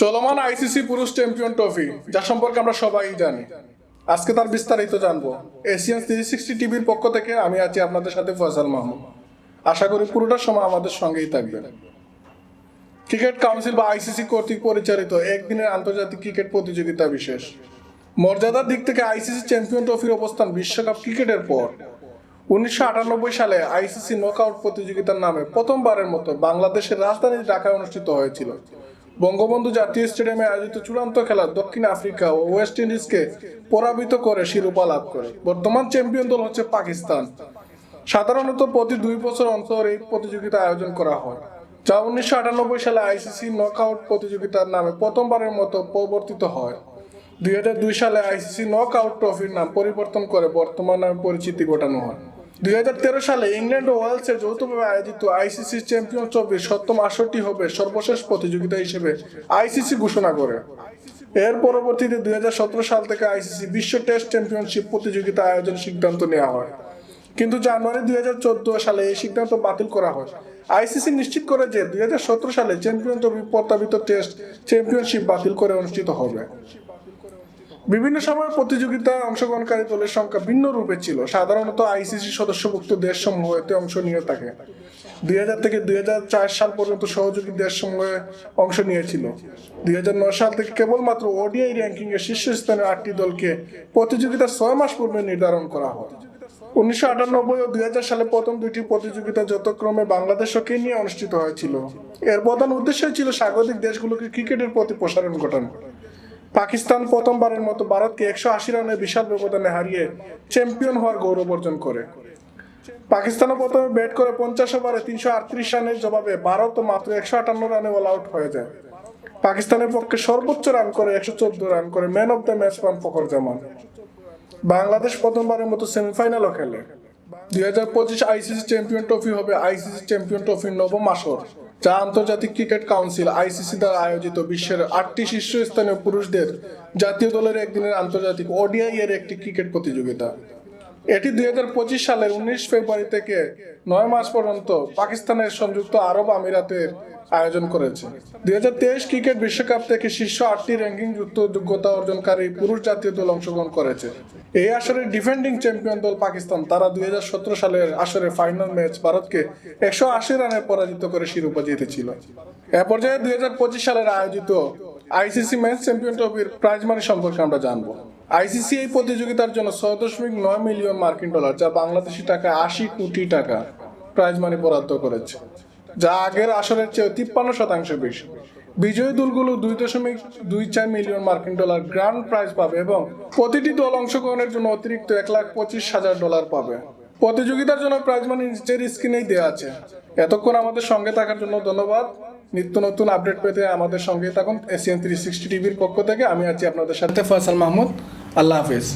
চলমান আইসিসি পুরুষ champion trophy, যা সম্পর্কে আমরা সবাই জানি। আজকে তার বিস্তারিত জানব। এশিয়ান থ্রি সিক্সটি টিভির পক্ষ থেকে আমি আছি আপনাদের সাথে ফয়সাল মাহমুদ। আশা করি পুরোটা সময় আমাদের সঙ্গেই থাকবেন। ক্রিকেট কাউন্সিল বা আইসিসি কর্তৃক পরিচালিত একদিনের আন্তর্জাতিক ক্রিকেট প্রতিযোগিতা বিশেষ। মর্যাদার দিক থেকে আইসিসি চ্যাম্পিয়ন ট্রফির অবস্থান বিশ্বকাপ ক্রিকেটের পর। উনিশশো আটানব্বই সালে আইসিসি নকআউট প্রতিযোগিতার নামে প্রথমবারের মতো বাংলাদেশের রাজধানী ঢাকায় অনুষ্ঠিত হয়েছিল। বঙ্গবন্ধু জাতীয় স্টেডিয়ামে আয়োজিত চূড়ান্ত খেলা দক্ষিণ আফ্রিকা ও ওয়েস্ট ইন্ডিজকে পরাজিত করে শিরোপা লাভ করে। বর্তমান চ্যাম্পিয়ন দল হচ্ছে পাকিস্তান। সাধারণত প্রতি দুই বছর অন্তর এই প্রতিযোগিতা আয়োজন করা হয়। যা উনিশশো আটানব্বই সালে আইসিসি নকআউট প্রতিযোগিতার নামে প্রথমবারের মতো প্রবর্তিত হয়। দুই হাজার দুই সালে আইসিসি নক আউট ট্রফির নাম পরিবর্তন করে বর্তমান নামে পরিচিতি ঘটানো হয়। দুই হাজার তেরো সালে ইংল্যান্ড ও ওয়েলসে যৌথভাবে আয়োজিত আইসিসি চ্যাম্পিয়ন ট্রফির সপ্তম আসরটি হবে সর্বশেষ প্রতিযোগিতা হিসেবে আইসিসি ঘোষণা করে। এর পরবর্তীতে দুই হাজার সতেরো সাল থেকে আইসিসি বিশ্ব টেস্ট চ্যাম্পিয়নশিপ প্রতিযোগিতা আয়োজন সিদ্ধান্ত নেওয়া হয়। কিন্তু জানুয়ারি দুই হাজার চোদ্দ সালে এই সিদ্ধান্ত বাতিল করা হয়। আইসিসি নিশ্চিত করে যে দুই হাজার সতেরো সালে চ্যাম্পিয়ন ট্রফি প্রস্তাবিত টেস্ট চ্যাম্পিয়নশিপ বাতিল করে অনুষ্ঠিত হবে। বিভিন্ন সময় প্রতিযোগিতা অংশগ্রহণকারী দলের সংখ্যা ভিন্ন রূপে ছিল। সাধারণত আইসিসি সদস্যভুক্ত দেশসমূহ এতে অংশ নিয়ে থাকে। দুই হাজার থেকে দুই হাজার চার সাল পর্যন্ত সহযোগী দেশ সমূহে অংশ নিয়েছিল। দুই হাজার নয় সাল থেকে কেবলমাত্র ওডিআই র্যাঙ্কিং এর শীর্ষস্থানের আটটি দলকে প্রতিযোগিতার ছয় মাস পূর্বে নির্ধারণ করা হয়। উনিশশো আটানব্বই ও দুই হাজার সালে প্রথম দুইটি প্রতিযোগিতা যথাক্রমে বাংলাদেশ ও অনুষ্ঠিত হয়েছিল। এর প্রধান উদ্দেশ্য ছিল স্বাগতিক দেশগুলোকে ক্রিকেটের প্রতি প্রসারণ ঘটানো। পাকিস্তান প্রথমবারের মতো ভারতকে একশো আশি রানের বিশাল ব্যবধানে হারিয়ে চ্যাম্পিয়ন হওয়ার গৌরব অর্জন করে। পাকিস্তানও প্রথমে ব্যাট করে পঞ্চাশ ওভারে তিনশো আটত্রিশ রানের জবাবে ভারত মাত্র একশো আটান্ন রানে অল আউট হয়ে যায়। পাকিস্তানের পক্ষে সর্বোচ্চ রান করে একশো চোদ্দ রান করে ম্যান অফ দ্য ম্যাচ পান ফখর জামান। বাংলাদেশ প্রথমবারের মতো সেমিফাইনালও খেলে। দুই হাজার পঁচিশ আইসিসি চ্যাম্পিয়ন ট্রফি হবে আইসিসি চ্যাম্পিয়ন ট্রফির নবম আসর। যা আন্তর্জাতিক ক্রিকেট কাউন্সিল, আইসিসি দ্বারা আয়োজিত বিশ্বের আটটি শীর্ষস্থানীয় পুরুষদের জাতীয় দলের একদিনের আন্তর্জাতিক ওডিআই এর একটি ক্রিকেট প্রতিযোগিতা। এটি দুই হাজার পঁচিশ সালের উনিশ ফেব্রুয়ারি থেকে নয় মাস পর্যন্ত পাকিস্তানের সংযুক্ত আরব আমিরাতের আয়োজন করেছে। দুই হাজার তেইশ ক্রিকেট বিশ্বকাপ থেকে শীর্ষ আটটি র্যাঙ্কিং যুক্ত যোগ্যতা অর্জনকারী পুরুষ জাতীয় দল অংশগ্রহণ করেছে। এই আসরের ডিফেন্ডিং চ্যাম্পিয়ন দল পাকিস্তান, তারা দুই হাজার সতেরো সালের আসরে ফাইনাল ম্যাচ ভারতকে একশো আশি রানে পরাজিত করে শিরোপা জিতেছিল। এ পর্যায়ে দুই হাজার পঁচিশ সালের আয়োজিত আইসিসি ম্যাচ চ্যাম্পিয়ন ট্রফির প্রাইজ মানি সম্পর্কে আমরা জানব। আইসিসি এই প্রতিযোগিতার জন্য ছয় দশমিক নয় মিলিয়ন মার্কিন ডলার, যা বাংলাদেশি টাকা আশি কোটি টাকা প্রাইজ মানি বরাদ্দ করেছে, যা আগের আসরের চেয়ে তিপ্পান্ন শতাংশ বেশি। বিজয়ী দলগুলো দুই দশমিক দুই চার মিলিয়ন মার্কিন ডলার গ্র্যান্ড প্রাইজ পাবে এবং প্রতিটি দল অংশগ্রহণের জন্য অতিরিক্ত এক লাখ পঁচিশ হাজার ডলার পাবে। প্রতিযোগিতার জন্য প্রাইজ মানি নিচের স্ক্রিনেই দেওয়া আছে। এতক্ষণ আমাদের সঙ্গে থাকার জন্য ধন্যবাদ। নিত্য নতুন আপডেট পেতে আমাদের সঙ্গে থাকুন এশিয়ান থ্রি সিক্সটি টিভির পক্ষ থেকে। আমি আছি আপনাদের সাথে ফয়সাল মাহমুদ। আল্লাহ হাফিজ।